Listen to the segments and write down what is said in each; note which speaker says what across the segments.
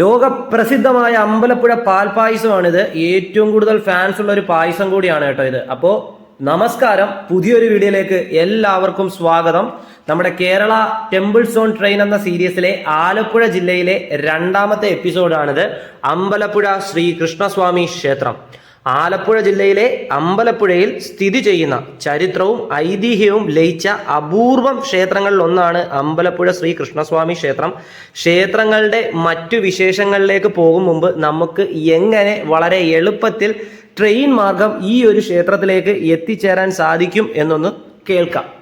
Speaker 1: ലോകപ്രസിദ്ധമായ അമ്പലപ്പുഴ പാൽപായസമാണിത് ഏറ്റവും കൂടുതൽ ഫാൻസ് ഉള്ള ഒരു പായസം കൂടിയാണ് കേട്ടോ ഇത്. അപ്പോൾ നമസ്കാരം. പുതിയൊരു വീഡിയോയിലേക്ക് എല്ലാവർക്കും സ്വാഗതം. നമ്മുടെ കേരള ടെമ്പിൾ സോൺ ട്രെയിൻ എന്ന സീരീസിലെ ആലപ്പുഴ ജില്ലയിലെ രണ്ടാമത്തെ എപ്പിസോഡാണിത്. അമ്പലപ്പുഴ ശ്രീ കൃഷ്ണസ്വാമി ക്ഷേത്രം. ആലപ്പുഴ ജില്ലയിലെ അമ്പലപ്പുഴയിൽ സ്ഥിതി ചെയ്യുന്ന ചരിത്രവും ഐതിഹ്യവും ലയിച്ച അപൂർവം ക്ഷേത്രങ്ങളിൽ ഒന്നാണ് അമ്പലപ്പുഴ ശ്രീ കൃഷ്ണസ്വാമി ക്ഷേത്രം. ക്ഷേത്രങ്ങളുടെ മറ്റു വിശേഷങ്ങളിലേക്ക് പോകും മുമ്പ് നമുക്ക് എങ്ങനെ വളരെ എളുപ്പത്തിൽ ട്രെയിൻ മാർഗം ഈ ഒരു ക്ഷേത്രത്തിലേക്ക് എത്തിച്ചേരാൻ സാധിക്കും എന്നൊന്ന് കേൾക്കാം.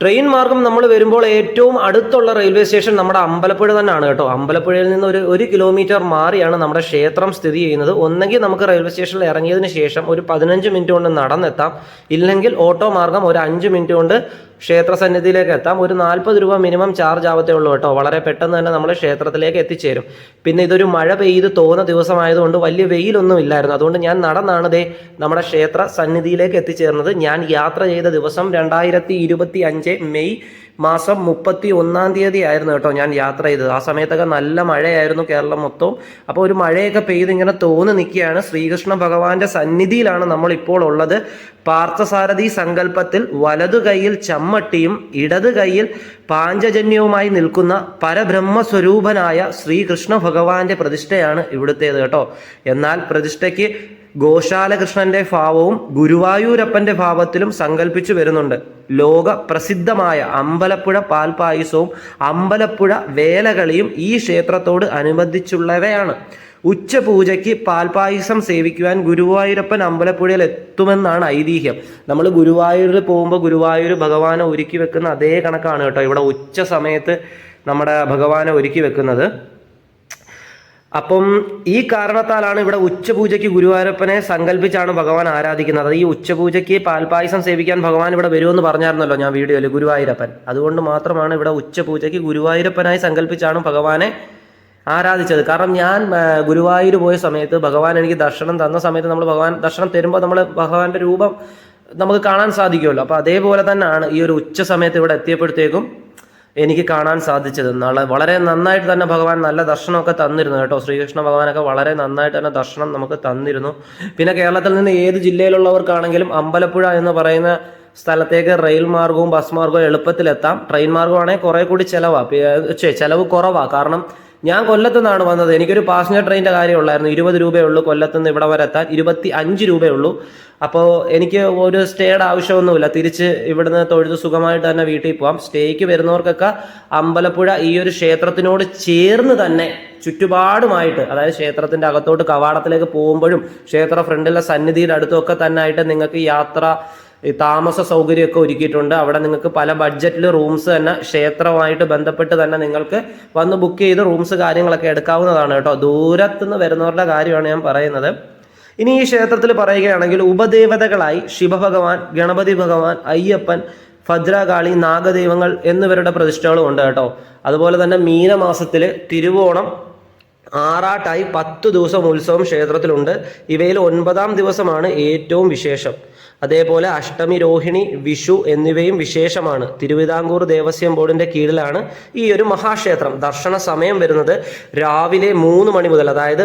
Speaker 1: ട്രെയിൻ മാർഗം നമ്മൾ വരുമ്പോൾ ഏറ്റവും അടുത്തുള്ള റെയിൽവേ സ്റ്റേഷൻ നമ്മുടെ അമ്പലപ്പുഴ തന്നെയാണ് കേട്ടോ. അമ്പലപ്പുഴയിൽ നിന്ന് ഒരു ഒരു കിലോമീറ്റർ മാറിയാണ് നമ്മുടെ ക്ഷേത്രം സ്ഥിതി ചെയ്യുന്നത്. ഒന്നെങ്കിൽ നമുക്ക് റെയിൽവേ സ്റ്റേഷനിൽ ഇറങ്ങിയതിന് ശേഷം ഒരു പതിനഞ്ച് മിനിറ്റ് കൊണ്ട് നടന്നെത്താം. ഇല്ലെങ്കിൽ ഓട്ടോ മാർഗം ഒരു അഞ്ച് മിനിറ്റ് കൊണ്ട് ക്ഷേത്ര സന്നിധിയിലേക്ക് എത്താം ഒരു നാൽപ്പത് രൂപ മിനിമം ചാർജ് ആവത്തേ ഉള്ളൂ കേട്ടോ. വളരെ പെട്ടെന്ന് തന്നെ നമ്മൾ ക്ഷേത്രത്തിലേക്ക് എത്തിച്ചേരും. പിന്നെ ഇതൊരു മഴ പെയ്ത് തോന്ന ദിവസമായതുകൊണ്ട് വലിയ വെയിലൊന്നും ഇല്ലായിരുന്നു. അതുകൊണ്ട് ഞാൻ നടന്നാണ് ദേ നമ്മുടെ ക്ഷേത്ര സന്നിധിയിലേക്ക് എത്തിച്ചേർന്നത്. ഞാൻ യാത്ര ചെയ്ത ദിവസം രണ്ടായിരത്തി ഇരുപത്തി അഞ്ച് മെയ് മാസം മുപ്പത്തി ഒന്നാം തീയതി ആയിരുന്നു കേട്ടോ ഞാൻ യാത്ര ചെയ്തത്. ആ സമയത്തൊക്കെ നല്ല മഴയായിരുന്നു കേരളം മൊത്തവും. അപ്പോൾ ഒരു മഴയൊക്കെ പെയ്ത് ഇങ്ങനെ തോന്നി നിൽക്കുകയാണ് ശ്രീകൃഷ്ണ ഭഗവാന്റെ സന്നിധിയിലാണ് നമ്മൾ ഇപ്പോൾ ഉള്ളത്. പാർത്ഥസാരഥി സങ്കല്പത്തിൽ വലതു കൈയിൽ ചമ്മട്ടിയും ഇടതു കൈയിൽ പാഞ്ചജന്യവുമായി നിൽക്കുന്ന പരബ്രഹ്മസ്വരൂപനായ ശ്രീകൃഷ്ണ ഭഗവാന്റെ പ്രതിഷ്ഠയാണ് ഇവിടുത്തേത് കേട്ടോ. എന്നാൽ പ്രതിഷ്ഠയ്ക്ക് ഗോശാലകൃഷ്ണന്റെ ഭാവവും ഗുരുവായൂരപ്പന്റെ ഭാവത്തിലും സങ്കല്പിച്ചു വരുന്നുണ്ട്. ലോക പ്രസിദ്ധമായ അമ്പലപ്പുഴ പാൽപായസവും അമ്പലപ്പുഴ വേലകളിയും ഈ ക്ഷേത്രത്തോട് അനുബന്ധിച്ചുള്ളവയാണ്. ഉച്ചപൂജയ്ക്ക് പാൽപായസം സേവിക്കുവാൻ ഗുരുവായൂരപ്പൻ അമ്പലപ്പുഴയിൽ എത്തുമെന്നാണ് ഐതിഹ്യം. നമ്മൾ ഗുരുവായൂരിൽ പോകുമ്പോൾ ഗുരുവായൂർ ഭഗവാനെ ഒരുക്കി വെക്കുന്ന അതേ കണക്കാണ് കേട്ടോ ഇവിടെ ഉച്ച സമയത്ത് നമ്മുടെ ഭഗവാനെ ഒരുക്കി വെക്കുന്നത്. അപ്പം ഈ കാരണത്താലാണ് ഇവിടെ ഉച്ചപൂജയ്ക്ക് ഗുരുവായൂരപ്പനെ സങ്കല്പിച്ചാണ് ഭഗവാൻ ആരാധിക്കുന്നത്. ഈ ഉച്ചപൂജയ്ക്ക് പാൽപായസം സേവിക്കാൻ ഭഗവാൻ ഇവിടെ വരുമെന്ന് പറഞ്ഞായിരുന്നല്ലോ ഞാൻ വീഡിയോയിൽ ഗുരുവായൂരപ്പൻ. അതുകൊണ്ട് മാത്രമാണ് ഇവിടെ ഉച്ചപൂജയ്ക്ക് ഗുരുവായൂരപ്പനായി സങ്കല്പിച്ചാണ് ഭഗവാനെ ആരാധിച്ചത്. കാരണം ഞാൻ ഗുരുവായൂർ പോയ സമയത്ത് ഭഗവാൻ എനിക്ക് ദർശനം തന്ന സമയത്ത് നമ്മൾ ഭഗവാൻ ദർശനം തരുമ്പോൾ നമ്മൾ ഭഗവാന്റെ രൂപം നമുക്ക് കാണാൻ സാധിക്കുമല്ലോ. അപ്പോൾ അതേപോലെ തന്നെയാണ് ഈ ഒരു ഉച്ച സമയത്ത് ഇവിടെ എത്തിയപ്പോഴത്തേക്കും എനിക്ക് കാണാൻ സാധിച്ചത്. നാളെ വളരെ നന്നായിട്ട് തന്നെ ഭഗവാൻ നല്ല ദർശനമൊക്കെ തന്നിരുന്നു കേട്ടോ. ശ്രീകൃഷ്ണ ഭഗവാനൊക്കെ വളരെ നന്നായിട്ട് തന്നെ ദർശനം നമുക്ക് തന്നിരുന്നു. പിന്നെ കേരളത്തിൽ നിന്ന് ഏത് ജില്ലയിലുള്ളവർക്കാണെങ്കിലും അമ്പലപ്പുഴ എന്ന് പറയുന്ന സ്ഥലത്തേക്ക് റെയിൽ മാർഗവും ബസ് മാർഗവും എളുപ്പത്തിലെത്താം. ട്രെയിൻ മാർഗമാണെങ്കിൽ കുറെ കൂടി ചിലവാ. ചെലവ് കുറവാ. കാരണം ഞാൻ കൊല്ലത്തുനിന്നാണ് വന്നത്. എനിക്കൊരു പാസഞ്ചർ ട്രെയിനിന്റെ കാര്യമുള്ളായിരുന്നു ഇരുപത് രൂപയേ ഉള്ളൂ കൊല്ലത്ത് നിന്ന് ഇവിടെ വരെ എത്താൻ. ഇരുപത്തി അഞ്ച് രൂപയേ ഉള്ളൂ. അപ്പോൾ എനിക്ക് ഒരു സ്റ്റേയുടെ ആവശ്യമൊന്നുമില്ല. തിരിച്ച് ഇവിടുന്ന് തൊഴുത് സുഖമായിട്ട് തന്നെ വീട്ടിൽ പോവാം. സ്റ്റേക്ക് വരുന്നവർക്കൊക്കെ അമ്പലപ്പുഴ ഈ ഒരു ക്ഷേത്രത്തിനോട് ചേർന്ന് തന്നെ ചുറ്റുപാടുമായിട്ട് അതായത് ക്ഷേത്രത്തിന്റെ അകത്തോട്ട് കവാടത്തിലേക്ക് പോകുമ്പോഴും ക്ഷേത്ര ഫ്രണ്ടിലെ സന്നിധിയുടെ അടുത്തൊക്കെ തന്നെ ആയിട്ട് നിങ്ങൾക്ക് യാത്ര ഈ താമസ സൗകര്യമൊക്കെ ഒരുക്കിയിട്ടുണ്ട്. അവിടെ നിങ്ങൾക്ക് പല ബഡ്ജറ്റിൽ റൂംസ് തന്നെ ക്ഷേത്രമായിട്ട് ബന്ധപ്പെട്ട് തന്നെ നിങ്ങൾക്ക് വന്ന് ബുക്ക് ചെയ്ത് റൂംസ് കാര്യങ്ങളൊക്കെ എടുക്കാവുന്നതാണ് കേട്ടോ. ദൂരത്തുനിന്ന് വരുന്നവരുടെ കാര്യമാണ് ഞാൻ പറയുന്നത്. ഇനി ഈ ക്ഷേത്രത്തിൽ പറയുകയാണെങ്കിൽ ഉപദേവതകളായി ശിവഭഗവാൻ ഗണപതി ഭഗവാൻ അയ്യപ്പൻ ഭദ്രകാളി നാഗദൈവങ്ങൾ എന്നിവരുടെ പ്രതിഷ്ഠകളും ഉണ്ട് കേട്ടോ. അതുപോലെ തന്നെ മീനമാസത്തിൽ തിരുവോണം ആറാട്ടായി പത്ത് ദിവസം ഉത്സവം ക്ഷേത്രത്തിലുണ്ട്. ഇവയിൽ ഒൻപതാം ദിവസമാണ് ഏറ്റവും വിശേഷം. അതേപോലെ അഷ്ടമി രോഹിണി വിഷു എന്നിവയും വിശേഷമാണ്. തിരുവിതാംകൂർ ദേവസ്വം ബോർഡിന്റെ കീഴിലാണ് ഈ ഒരു മഹാക്ഷേത്രം. ദർശന സമയം വരുന്നത് രാവിലെ മൂന്ന് മണി മുതൽ. അതായത്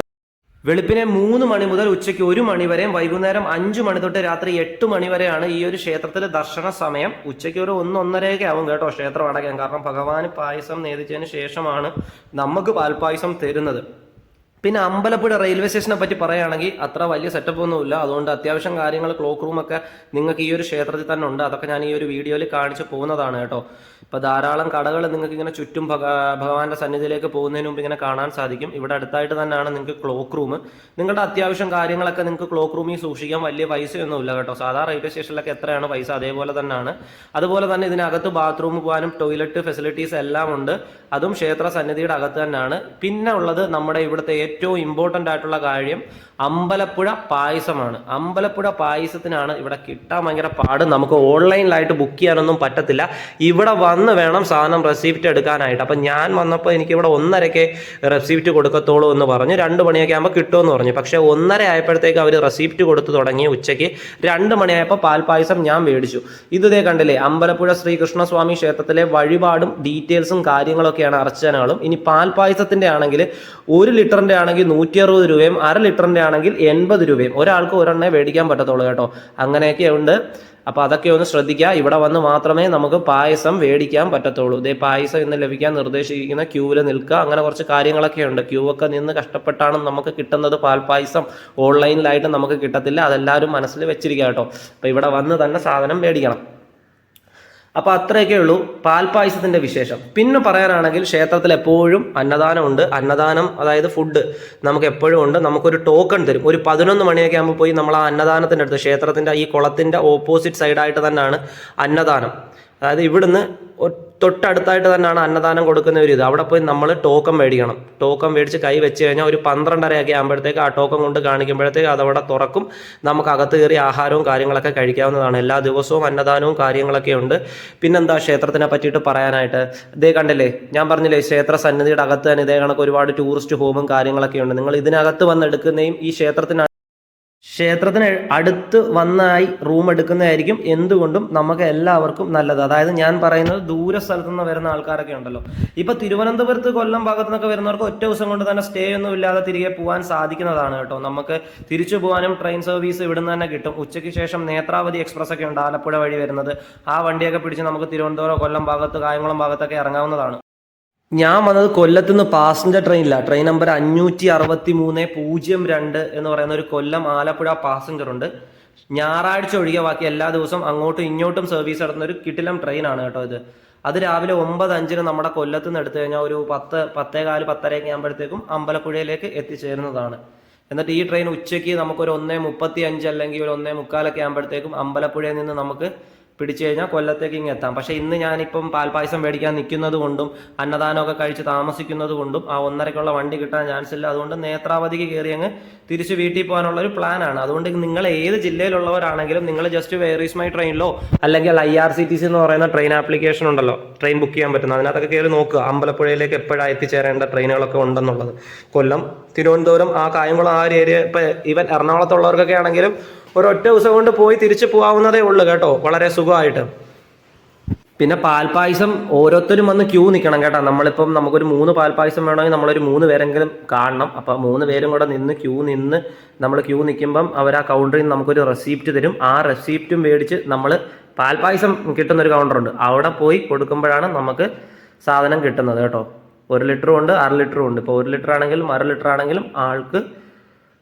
Speaker 1: വെളുപ്പിനെ മൂന്ന് മണി മുതൽ ഉച്ചയ്ക്ക് ഒരു മണി വരെയും വൈകുന്നേരം അഞ്ച് മണി തൊട്ട് രാത്രി എട്ട് മണി വരെയാണ് ഈ ഒരു ക്ഷേത്രത്തിലെ ദർശന സമയം. ഉച്ചയ്ക്ക് ഒരു ഒന്ന് ഒന്നരയൊക്കെ ആവും കേട്ടോ ക്ഷേത്രം അടയ്ക്കാൻ. കാരണം ഭഗവാന് പായസം നേദിച്ചതിന് ശേഷമാണ് നമുക്ക് പാൽപ്പായസം തരുന്നത്. പിന്നെ അമ്പലപ്പുഴ റെയിൽവേ സ്റ്റേഷനെ പറ്റി പറയുകയാണെങ്കിൽ അത്ര വലിയ സെറ്റപ്പ് ഒന്നുമില്ല. അതുകൊണ്ട് അത്യാവശ്യം കാര്യങ്ങൾ ക്ലോക്ക് റൂമൊക്കെ നിങ്ങൾക്ക് ഈ ഒരു ക്ഷേത്രത്തിൽ തന്നെ ഉണ്ട്. അതൊക്കെ ഞാൻ ഈ ഒരു വീഡിയോയിൽ കാണിച്ചു പോകുന്നതാണ് കേട്ടോ. ഇപ്പൊ ധാരാളം കടകൾ നിങ്ങൾക്ക് ഇങ്ങനെ ചുറ്റും ഭഗ ഭഗവാന്റെ സന്നിധിയിലേക്ക് പോകുന്നതിന് മുമ്പ് ഇങ്ങനെ കാണാൻ സാധിക്കും. ഇവിടെ അടുത്തായിട്ട് തന്നെയാണ് നിങ്ങൾക്ക് ക്ലോക്ക് റൂം നിങ്ങളുടെ അത്യാവശ്യം കാര്യങ്ങളൊക്കെ നിങ്ങൾക്ക് ക്ലോക്ക് റൂമിൽ സൂക്ഷിക്കാൻ വലിയ പൈസയൊന്നുമില്ല കേട്ടോ. സാധാ റെയിൽവേ സ്റ്റേഷനിലൊക്കെ എത്രയാണ് പൈസ അതേപോലെ തന്നെയാണ്. അതുപോലെ തന്നെ ഇതിനകത്ത് ബാത്റൂം പോകാനും ടോയ്ലറ്റ് ഫെസിലിറ്റീസ് എല്ലാം ഉണ്ട്. അതും ക്ഷേത്ര സന്നിധിയുടെ അകത്ത് തന്നെയാണ്. പിന്നെ ഉള്ളത് നമ്മുടെ ഇവിടുത്തെ ഏറ്റവും ഇമ്പോർട്ടന്റ് ആയിട്ടുള്ള കാര്യം അമ്പലപ്പുഴ പായസമാണ്. അമ്പലപ്പുഴ പായസത്തിനാണ് ഇവിടെ കിട്ടാൻ ഭയങ്കര പാട്. നമുക്ക് ഓൺലൈനിലായിട്ട് ബുക്ക് ചെയ്യാനൊന്നും പറ്റത്തില്ല. ഇവിടെ വന്ന് വേണം സാധനം റെസിപ്റ്റ് എടുക്കാനായിട്ട്. അപ്പം ഞാൻ വന്നപ്പോൾ എനിക്ക് ഇവിടെ ഒന്നരയ്ക്ക് റെസിപ്റ്റ് കൊടുക്കത്തുള്ളൂ എന്ന് പറഞ്ഞു. രണ്ട് മണിയൊക്കെ ആകുമ്പോൾ കിട്ടുമെന്ന് പറഞ്ഞു. പക്ഷേ ഒന്നര ആയപ്പോഴത്തേക്ക് അവർ റെസിപ്റ്റ് കൊടുത്തു തുടങ്ങി ഉച്ചയ്ക്ക്. രണ്ട് മണിയായപ്പോൾ പാൽപായസം ഞാൻ മേടിച്ചു. ഇത് കണ്ടില്ലേ അമ്പലപ്പുഴ ശ്രീകൃഷ്ണസ്വാമി ക്ഷേത്രത്തിലെ വഴിപാടും ഡീറ്റെയിൽസും കാര്യങ്ങളൊക്കെ അതൊക്കെയാണ് അർച്ചനകളും. ഇനി പാൽ പായസത്തിന്റെ ആണെങ്കിൽ ഒരു ലിറ്ററിന്റെ ആണെങ്കിൽ നൂറ്റി അറുപത് രൂപയും അര ലിറ്ററിന്റെ ആണെങ്കിൽ എൺപത് രൂപയും. ഒരാൾക്ക് ഒരെണ്ണേ മേടിക്കാൻ പറ്റത്തുള്ളൂ കേട്ടോ. അങ്ങനെയൊക്കെ ഉണ്ട്. അപ്പോൾ അതൊക്കെ ഒന്ന് ശ്രദ്ധിക്കുക. ഇവിടെ വന്ന് മാത്രമേ നമുക്ക് പായസം മേടിക്കാൻ പറ്റത്തുള്ളൂ. ഇതേ പായസം ഇന്ന് ലഭിക്കാൻ നിർദ്ദേശിക്കുന്ന ക്യൂവിൽ നിൽക്കുക. അങ്ങനെ കുറച്ച് കാര്യങ്ങളൊക്കെ ഉണ്ട്. ക്യൂ ഒക്കെ നിന്ന് കഷ്ടപ്പെട്ടാണ് നമുക്ക് കിട്ടുന്നത് പാൽപ്പായസം ഓൺലൈനിലായിട്ട് നമുക്ക് കിട്ടത്തില്ല. അതെല്ലാവരും മനസ്സിൽ വെച്ചിരിക്കുക കേട്ടോ. അപ്പോൾ ഇവിടെ വന്ന് തന്നെ സാധനം മേടിക്കണം. അപ്പോൾ അത്രയൊക്കെ ഉള്ളൂ പാൽപ്പായസത്തിന്റെ വിശേഷം. പിന്നെ പറയാനാണെങ്കിൽ ക്ഷേത്രത്തിൽ എപ്പോഴും അന്നദാനം ഉണ്ട്. അന്നദാനം അതായത് ഫുഡ് നമുക്ക് എപ്പോഴും ഉണ്ട്. നമുക്കൊരു ടോക്കൺ തരും. ഒരു പതിനൊന്ന് മണിയൊക്കെ ആകുമ്പോൾ പോയി നമ്മൾ ആ അന്നദാനത്തിന്റെ അടുത്ത് ക്ഷേത്രത്തിന്റെ ഈ കുളത്തിന്റെ ഓപ്പോസിറ്റ് സൈഡായിട്ട് തന്നെയാണ് അന്നദാനം. അതായത് ഇവിടുന്ന് തൊട്ടടുത്തായിട്ട് തന്നെയാണ് അന്നദാനം കൊടുക്കുന്ന ഒരു ഇത്. അവിടെ പോയി നമ്മൾ ടോക്കൺ മേടിക്കണം. ടോക്കൺ മേടിച്ച് കൈ വെച്ച് കഴിഞ്ഞാൽ ഒരു പന്ത്രണ്ടരയൊക്കെ ആകുമ്പോഴത്തേക്ക് ആ ടോക്കൺ കൊണ്ട് കാണിക്കുമ്പോഴത്തേക്ക് അതവിടെ തുറക്കും. നമുക്ക് അകത്ത് കയറി ആഹാരവും കാര്യങ്ങളൊക്കെ കഴിക്കാവുന്നതാണ്. എല്ലാ ദിവസവും അന്നദാനവും കാര്യങ്ങളൊക്കെ ഉണ്ട്. പിന്നെന്താ ക്ഷേത്രത്തിനെ പറ്റിയിട്ട് പറയാനായിട്ട്? ഇതേ കണ്ടില്ലേ? ഞാൻ പറഞ്ഞില്ലേ ക്ഷേത്ര സന്നിധിയുടെ അകത്ത് തന്നെ ഇതേ കണക്ക് ഒരുപാട് ടൂറിസ്റ്റ് ഹോമും കാര്യങ്ങളൊക്കെ ഉണ്ട്. നിങ്ങൾ ഇതിനകത്ത് വന്ന് എടുക്കുന്നതും ഈ ക്ഷേത്രത്തിന് ക്ഷേത്രത്തിന് അടുത്ത് വന്നായി റൂം എടുക്കുന്നതായിരിക്കും എന്തുകൊണ്ടും നമുക്ക് എല്ലാവർക്കും നല്ലത്. അതായത് ഞാൻ പറയുന്നത് ദൂര സ്ഥലത്തു നിന്ന് വരുന്ന ആൾക്കാരൊക്കെ ഉണ്ടല്ലോ. ഇപ്പൊ തിരുവനന്തപുരത്ത് കൊല്ലം ഭാഗത്തു നിന്നൊക്കെ വരുന്നവർക്ക് ഒറ്റ ദിവസം കൊണ്ട് തന്നെ സ്റ്റേ ഒന്നും ഇല്ലാതെ തിരികെ പോകാൻ സാധിക്കുന്നതാണ് കേട്ടോ. നമുക്ക് തിരിച്ചു പോകാനും ട്രെയിൻ സർവീസ് ഇവിടുന്ന് തന്നെ കിട്ടും. ഉച്ചയ്ക്ക് ശേഷം നേത്രാവതി എക്സ്പ്രസ് ഒക്കെ ഉണ്ട് ആലപ്പുഴ വഴി വരുന്നത്. ആ വണ്ടിയൊക്കെ പിടിച്ച് നമുക്ക് തിരുവനന്തപുരം കൊല്ലം ഭാഗത്ത് കായംകുളം ഭാഗത്തൊക്കെ ഇറങ്ങാവുന്നതാണ്. ഞാൻ വന്നത് കൊല്ലത്തുനിന്ന് പാസഞ്ചർ ട്രെയിനില്ല ട്രെയിൻ നമ്പർ അഞ്ഞൂറ്റി അറുപത്തി മൂന്ന് പൂജ്യം രണ്ട് എന്ന് പറയുന്ന ഒരു കൊല്ലം ആലപ്പുഴ പാസഞ്ചർ ഉണ്ട്. ഞായറാഴ്ച ഒഴികെ ബാക്കി എല്ലാ ദിവസവും അങ്ങോട്ടും ഇങ്ങോട്ടും സർവീസ് നടത്തുന്ന ഒരു കിട്ടിലം ട്രെയിനാണ് കേട്ടോ ഇത്. അത് രാവിലെ ഒമ്പത് അഞ്ചിന് നമ്മുടെ കൊല്ലത്ത് നിന്ന് എടുത്തു കഴിഞ്ഞാൽ ഒരു പത്ത് പത്തേകാൽ പത്തരയൊക്കെ ആകുമ്പോഴത്തേക്കും അമ്പലപ്പുഴയിലേക്ക് എത്തിച്ചേരുന്നതാണ്. എന്നിട്ട് ഈ ട്രെയിൻ ഉച്ചയ്ക്ക് നമുക്കൊരു ഒന്നേ മുപ്പത്തി അഞ്ച് അല്ലെങ്കിൽ ഒരു ഒന്നേ മുക്കാലൊക്കെ ആകുമ്പോഴത്തേക്കും അമ്പലപ്പുഴയിൽ നിന്ന് നമുക്ക് പിടിച്ചു കഴിഞ്ഞാൽ കൊല്ലത്തേക്ക് ഇങ്ങ് എത്താം. പക്ഷേ ഇന്ന് ഞാനിപ്പം പാൽപ്പായസം മേടിക്കാൻ നിൽക്കുന്നത് കൊണ്ടും അന്നദാനമൊക്കെ കഴിച്ച് താമസിക്കുന്നത് കൊണ്ടും ആ ഒന്നരക്കുള്ള വണ്ടി കിട്ടാൻ ചാൻസ് ഇല്ല. അതുകൊണ്ട് നേത്രാവതിക്ക് കയറി അങ്ങ് തിരിച്ച് വീട്ടിൽ പോകാനുള്ള ഒരു പ്ലാനാണ് അതുകൊണ്ട് നിങ്ങൾ ഏത് ജില്ലയിലുള്ളവരാണെങ്കിലും നിങ്ങൾ ജസ്റ്റ് വേറീസ് മൈ ട്രെയിനിലോ അല്ലെങ്കിൽ I R C T C എന്ന് പറയുന്ന ട്രെയിൻ ആപ്ലിക്കേഷൻ ഉണ്ടല്ലോ ട്രെയിൻ ബുക്ക് ചെയ്യാൻ പറ്റുന്ന അതിനകത്തൊക്കെ കയറി നോക്കുക. അമ്പലപ്പുഴയിലേക്ക് എപ്പോഴാണ് എത്തിച്ചേരേണ്ട ട്രെയിനുകളൊക്കെ ഉണ്ടെന്നുള്ളത്. കൊല്ലം തിരുവനന്തപുരം ആ കായംകുളം ആ ഒരു ഏരിയ ഇപ്പം ഈവൻ എറണാകുളത്തുള്ളവർക്കൊക്കെ ആണെങ്കിലും ഒരൊറ്റ ദിവസം കൊണ്ട് പോയി തിരിച്ചു പോകാവുന്നതേ ഉള്ളൂ കേട്ടോ വളരെ സുഖമായിട്ട്. പിന്നെ പാൽപ്പായസം ഓരോരുത്തരും വന്ന് ക്യൂ നിൽക്കണം കേട്ടോ. നമ്മളിപ്പം നമുക്കൊരു മൂന്ന് പാൽപ്പായസം വേണമെങ്കിൽ നമ്മളൊരു മൂന്ന് പേരെങ്കിലും കാണണം. അപ്പം മൂന്ന് പേരും കൂടെ നിന്ന് ക്യൂ നിന്ന് നമ്മൾ ക്യൂ നിൽക്കുമ്പം അവർ ആ കൗണ്ടറിൽ നിന്ന് നമുക്കൊരു റെസീപ്റ്റ് തരും. ആ റെസീപ്റ്റും മേടിച്ച് നമ്മൾ പാൽപ്പായസം കിട്ടുന്നൊരു കൗണ്ടറുണ്ട് അവിടെ പോയി കൊടുക്കുമ്പോഴാണ് നമുക്ക് സാധനം കിട്ടുന്നത് കേട്ടോ. ഒരു ലിറ്ററും ഉണ്ട് അര ലിറ്ററും ഉണ്ട്. ഇപ്പോൾ ഒരു ലിറ്റർ ആണെങ്കിലും അര ലിറ്റർ ആണെങ്കിലും ആൾക്ക്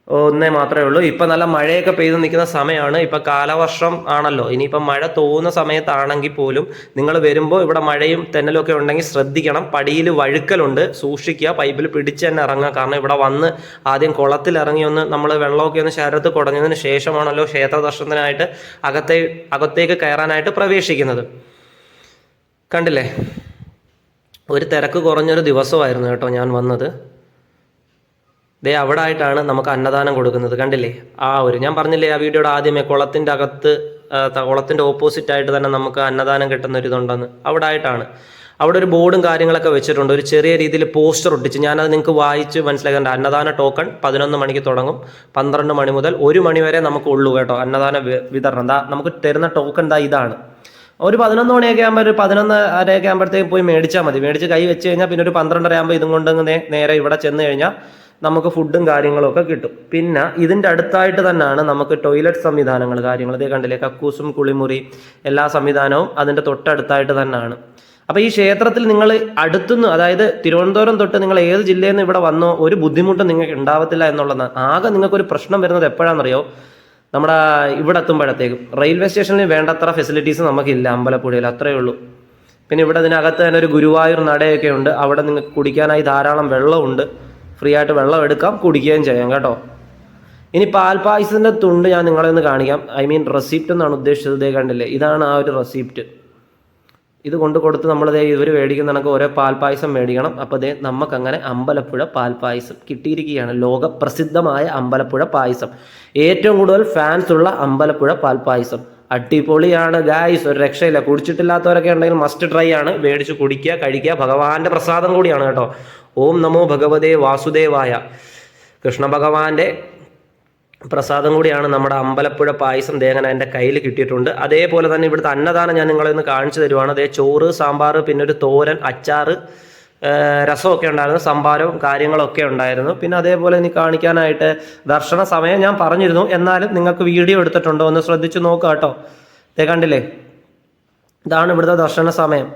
Speaker 1: ഒന്നേ മാത്രമേ ഉള്ളൂ. ഇപ്പം നല്ല മഴയൊക്കെ പെയ്ത് നിൽക്കുന്ന സമയമാണ്. ഇപ്പം കാലവർഷം ആണല്ലോ. ഇനിയിപ്പം മഴ തോന്നുന്ന സമയത്താണെങ്കിൽ പോലും നിങ്ങൾ വരുമ്പോൾ ഇവിടെ മഴയും തെന്നലും ഒക്കെ ഉണ്ടെങ്കിൽ ശ്രദ്ധിക്കണം. പടിയിൽ വഴുക്കലുണ്ട്. സൂക്ഷിക്കുക. പൈപ്പിൽ പിടിച്ച് തന്നെ ഇറങ്ങുക. കാരണം ഇവിടെ വന്ന് ആദ്യം കുളത്തിൽ ഇറങ്ങി ഒന്ന് നമ്മൾ വെള്ളമൊക്കെ ഒന്ന് ശരീരത്ത് കുടഞ്ഞതിന് ശേഷമാണല്ലോ ക്ഷേത്ര ദർശനത്തിനായിട്ട് അകത്തെ അകത്തേക്ക് കയറാനായിട്ട് പ്രവേശിക്കുന്നത്. കണ്ടില്ലേ? ഒരു തിരക്ക് കുറഞ്ഞൊരു ദിവസമായിരുന്നു കേട്ടോ ഞാൻ വന്നത്. ദേ അവിടെ ആയിട്ടാണ് നമുക്ക് അന്നദാനം കൊടുക്കുന്നത്. കണ്ടില്ലേ? ആ ഒരു ഞാൻ പറഞ്ഞില്ലേ ആ വീഡിയോയുടെ ആദ്യമേ കുളത്തിന്റെ അകത്ത് കുളത്തിന്റെ ഓപ്പോസിറ്റ് ആയിട്ട് തന്നെ നമുക്ക് അന്നദാനം കിട്ടുന്ന ഒരു ഇതുണ്ടെന്ന്. അവിടെ ആയിട്ടാണ് അവിടെ ഒരു ബോർഡും കാര്യങ്ങളൊക്കെ വെച്ചിട്ടുണ്ട്. ഒരു ചെറിയ രീതിയിൽ പോസ്റ്റർ ഒട്ടിച്ച് ഞാനത് നിങ്ങൾക്ക് വായിച്ച് മനസ്സിലാക്കേണ്ട അന്നദാന ടോക്കൺ പതിനൊന്ന് മണിക്ക് തുടങ്ങും. പന്ത്രണ്ട് മണി മുതൽ ഒരു മണി വരെ നമുക്ക് ഉള്ളൂ കേട്ടോ അന്നദാന വിതരണം. ദാ നമുക്ക് തരുന്ന ടോക്കൺ ദാ ഇതാണ്. ഒരു പതിനൊന്ന് മണിയൊക്കെ ആകുമ്പോൾ ഒരു പതിനൊന്ന് അരയൊക്കെ ആകുമ്പോഴത്തേക്ക് പോയി മേടിച്ചാൽ മതി. മേടിച്ച് കൈ വെച്ച് കഴിഞ്ഞാൽ പിന്നെ ഒരു പന്ത്രണ്ടര ആകുമ്പോൾ ഇതും കൊണ്ട് നേരെ ഇവിടെ ചെന്ന് കഴിഞ്ഞാൽ നമുക്ക് ഫുഡും കാര്യങ്ങളും ഒക്കെ കിട്ടും. പിന്നെ ഇതിന്റെ അടുത്തായിട്ട് തന്നെയാണ് നമുക്ക് ടോയ്ലറ്റ് സംവിധാനങ്ങൾ കാര്യങ്ങൾ. ഇതേ കണ്ടില്ലേ കക്കൂസും കുളിമുറി എല്ലാ സംവിധാനവും അതിന്റെ തൊട്ടടുത്തായിട്ട് തന്നെയാണ്. അപ്പോൾ ഈ ക്ഷേത്രത്തിൽ നിങ്ങൾ അടുത്തുനിന്ന് അതായത് തിരുവനന്തപുരം തൊട്ട് നിങ്ങൾ ഏത് ജില്ലയിൽ നിന്ന് ഇവിടെ വന്നോ ഒരു ബുദ്ധിമുട്ടും നിങ്ങൾക്ക് ഉണ്ടാവത്തില്ല എന്നുള്ളതാണ് ആകെ നിങ്ങൾക്കൊരു പ്രശ്നം വരുന്നത് എപ്പോഴാണെന്നറിയോ? നമ്മുടെ ഇവിടെ എത്തുമ്പോഴത്തേക്കും. റെയിൽവേ സ്റ്റേഷനിൽ വേണ്ടത്ര ഫെസിലിറ്റീസ് നമുക്കില്ല അമ്പലപ്പുഴയിൽ അത്രയേ ഉള്ളൂ. പിന്നെ ഇവിടെ ഇതിനകത്ത് തന്നെ ഒരു ഗുരുവായൂർ നടയൊക്കെ ഉണ്ട്. അവിടെ നിങ്ങൾക്ക് കുടിക്കാനായി ധാരാളം വെള്ളമുണ്ട്. ഫ്രീ ആയിട്ട് വെള്ളം എടുക്കാം കുടിക്കുകയും ചെയ്യാം കേട്ടോ. ഇനി പാൽപ്പായസത്തിന്റെ തുണ്ട് ഞാൻ നിങ്ങളെ ഒന്ന് കാണിക്കാം. ഐ മീൻ റെസിപ്റ്റ് എന്നാണ് ഉദ്ദേശിച്ചത് ഇതേ കണ്ടില്ലേ? ഇതാണ് ആ ഒരു റെസിപ്റ്റ് ഇത് കൊണ്ട് കൊടുത്ത് നമ്മളിതേ ഇവർ മേടിക്കുന്ന കണക്ക് ഓരോ പാൽപ്പായസം മേടിക്കണം. അപ്പോൾ ദേ നമുക്കങ്ങനെ അമ്പലപ്പുഴ പാൽപ്പായസം കിട്ടിയിരിക്കുകയാണ്. ലോകപ്രസിദ്ധമായ അമ്പലപ്പുഴ പായസം. ഏറ്റവും കൂടുതൽ ഫാൻസ് ഉള്ള അമ്പലപ്പുഴ പാൽപ്പായസം അടിപൊളിയാണ് ഗായ്സ് ഒരു രക്ഷയില്ല. കുടിച്ചിട്ടില്ലാത്തവരൊക്കെ ഉണ്ടെങ്കിൽ മസ്റ്റ് ട്രൈ ആണ്. മേടിച്ച് കുടിക്കുക കഴിക്കുക. ഭഗവാന്റെ പ്രസാദം കൂടിയാണ് കേട്ടോ. ഓം നമോ ഭഗവതേ വാസുദേവായ. കൃഷ്ണ ഭഗവാന്റെ പ്രസാദം കൂടിയാണ് നമ്മുടെ അമ്പലപ്പുഴ പായസം തേങ്ങന എന്റെ കയ്യിൽ കിട്ടിയിട്ടുണ്ട്. അതേപോലെ തന്നെ ഇവിടുത്തെ അന്നദാനം ഞാൻ നിങ്ങളെ ഒന്ന് കാണിച്ചു തരുവാണ്. അതേ ചോറ് സാമ്പാർ പിന്നെ ഒരു തോരൻ അച്ചാറ് രസമൊക്കെ ഉണ്ടായിരുന്നു. സംഭാരവും കാര്യങ്ങളൊക്കെ ഉണ്ടായിരുന്നു. പിന്നെ അതേപോലെ ഇനി കാണിക്കാനായിട്ട് ദർശന സമയം ഞാൻ പറഞ്ഞിരുന്നു. എന്നാലും നിങ്ങൾക്ക് വീഡിയോ എടുത്തിട്ടുണ്ടോ ഒന്ന് ശ്രദ്ധിച്ചു നോക്കുക കേട്ടോ. ഇതേ കണ്ടില്ലേ? ഇതാണ് ഇവിടുത്തെ ദർശന സമയം.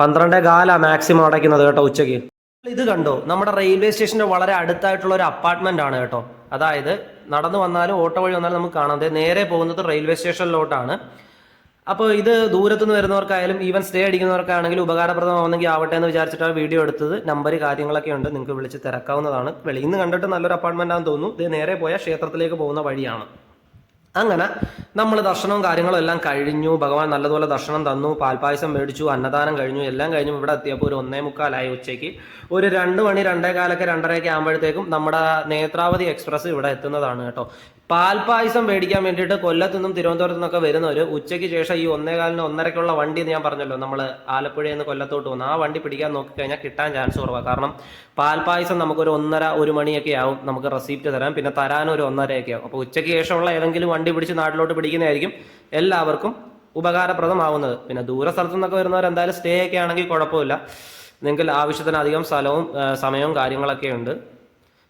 Speaker 1: പന്ത്രണ്ടേ കാലാണ് മാക്സിമം അടയ്ക്കുന്നത് കേട്ടോ ഉച്ചയ്ക്ക്. ഇത് കണ്ടോ? നമ്മുടെ റെയിൽവേ സ്റ്റേഷന്റെ വളരെ അടുത്തായിട്ടുള്ള ഒരു അപ്പാർട്ട്മെന്റ് ആണ് കേട്ടോ. അതായത് നടന്നു വന്നാലും ഓട്ടോ വഴി വന്നാലും നമുക്ക് കാണാം. നേരെ പോകുന്നത് റെയിൽവേ സ്റ്റേഷനിലോട്ടാണ്. അപ്പോൾ ഇത് ദൂരത്തുനിന്ന് വരുന്നവർക്കായാലും ഈവൻ സ്റ്റേ അടിക്കുന്നവർക്കാണെങ്കിലും ഉപകാരപ്രദമാവുന്നെങ്കിൽ ആവട്ടെ എന്ന് വിചാരിച്ചിട്ടാണ് വീഡിയോ എടുത്തത്. നമ്പർ കാര്യങ്ങളൊക്കെ ഉണ്ട്. നിങ്ങൾക്ക് വിളിച്ച് തിരക്കാവുന്നതാണ്. വെളിയിൽ നിന്ന് കണ്ടിട്ട് നല്ലൊരു അപ്പാർട്ട്മെന്റ് ആണെന്ന് തോന്നുന്നു. ഇത് നേരെ പോയ ക്ഷേത്രത്തിലേക്ക് പോകുന്ന വഴിയാണ്. അങ്ങനെ നമ്മൾ ദർശനവും കാര്യങ്ങളും എല്ലാം കഴിഞ്ഞു. ഭഗവാൻ നല്ലതുപോലെ ദർശനം തന്നു. പാൽപ്പായസം മേടിച്ചു അന്നദാനം കഴിഞ്ഞു. എല്ലാം കഴിഞ്ഞു ഇവിടെ എത്തിയപ്പോൾ ഒരു ഒന്നേ മുക്കാലായി ഉച്ചയ്ക്ക്. ഒരു രണ്ട് മണി രണ്ടേ കാലൊക്കെ രണ്ടരയൊക്കെ ആകുമ്പോഴത്തേക്കും നമ്മുടെ നേത്രാവതി എക്സ്പ്രസ് ഇവിടെ എത്തുന്നതാണ് കേട്ടോ. പാൽപ്പായസം മേടിക്കാൻ വേണ്ടിയിട്ട് കൊല്ലത്തു നിന്നും തിരുവനന്തപുരത്തു നിന്നൊക്കെ വരുന്നവർ ഉച്ചയ്ക്ക് ശേഷം ഈ ഒന്നേ കാലിന് ഒന്നരക്കുള്ള വണ്ടി എന്ന് ഞാൻ പറഞ്ഞല്ലോ. നമ്മൾ ആലപ്പുഴയിൽ നിന്ന് കൊല്ലത്തോട്ട് പോകുന്നു. ആ വണ്ടി പിടിക്കാൻ നോക്കിക്കഴിഞ്ഞാൽ കിട്ടാൻ ചാൻസ് കുറവാണ് കാരണം പാൽപ്പായസം നമുക്കൊരു ഒന്നര ഒരു മണിയൊക്കെ ആവും. നമുക്ക് റെസിപ്റ്റ് തരാം പിന്നെ തരാൻ ഒരു ഒന്നരയൊക്കെ ആവും. അപ്പോൾ ഉച്ചയ്ക്ക് ശേഷമുള്ള ഏതെങ്കിലും വണ്ടി പിടിച്ച് നാട്ടിലോട്ട് പിടിക്കുന്നതായിരിക്കും എല്ലാവർക്കും ഉപകാരപ്രദമാവുന്നത്. പിന്നെ ദൂര സ്ഥലത്തു നിന്നൊക്കെ വരുന്നവർ എന്തായാലും സ്റ്റേ ഒക്കെ ആണെങ്കിൽ കുഴപ്പമില്ല. നിങ്ങൾക്ക് ആവശ്യത്തിന് അധികം സ്ഥലവും സമയവും കാര്യങ്ങളൊക്കെ ഉണ്ട്.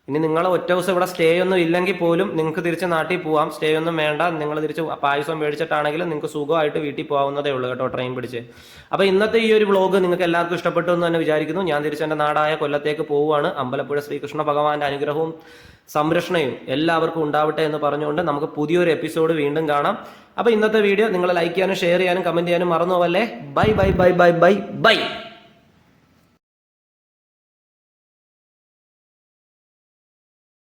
Speaker 1: ഇനി നിങ്ങൾ ഒറ്റ ദിവസം ഇവിടെ സ്റ്റേ ഒന്നും ഇല്ലെങ്കിൽ പോലും നിങ്ങൾക്ക് തിരിച്ച് നാട്ടിൽ പോവാം. സ്റ്റേ ഒന്നും വേണ്ട. നിങ്ങൾ തിരിച്ച് പായസം മേടിച്ചിട്ടാണെങ്കിലും നിങ്ങൾക്ക് സുഖമായിട്ട് വീട്ടിൽ പോകാവുന്നതേ ഉള്ളൂ കേട്ടോ ട്രെയിൻ പിടിച്ച്. അപ്പോൾ ഇന്നത്തെ ഈ ഒരു വ്ളോഗ് നിങ്ങൾക്ക് എല്ലാവർക്കും ഇഷ്ടപ്പെട്ടു എന്ന് തന്നെ വിചാരിക്കുന്നു. ഞാൻ തിരിച്ച് എന്റെ നാടായ കൊല്ലത്തേക്ക് പോവുകയാണ്. അമ്പലപ്പുഴ ശ്രീകൃഷ്ണ ഭഗവാന്റെ അനുഗ്രഹവും സംരക്ഷണയും എല്ലാവർക്കും ഉണ്ടാവട്ടെ എന്ന് പറഞ്ഞുകൊണ്ട് നമുക്ക് പുതിയൊരു എപ്പിസോഡ് വീണ്ടും കാണാം. അപ്പോൾ ഇന്നത്തെ വീഡിയോ നിങ്ങൾ ലൈക്ക് ചെയ്യാനും ഷെയർ ചെയ്യാനും കമന്റ് ചെയ്യാനും മറന്നു പോവല്ലേ? Bye bye bye bye bye bye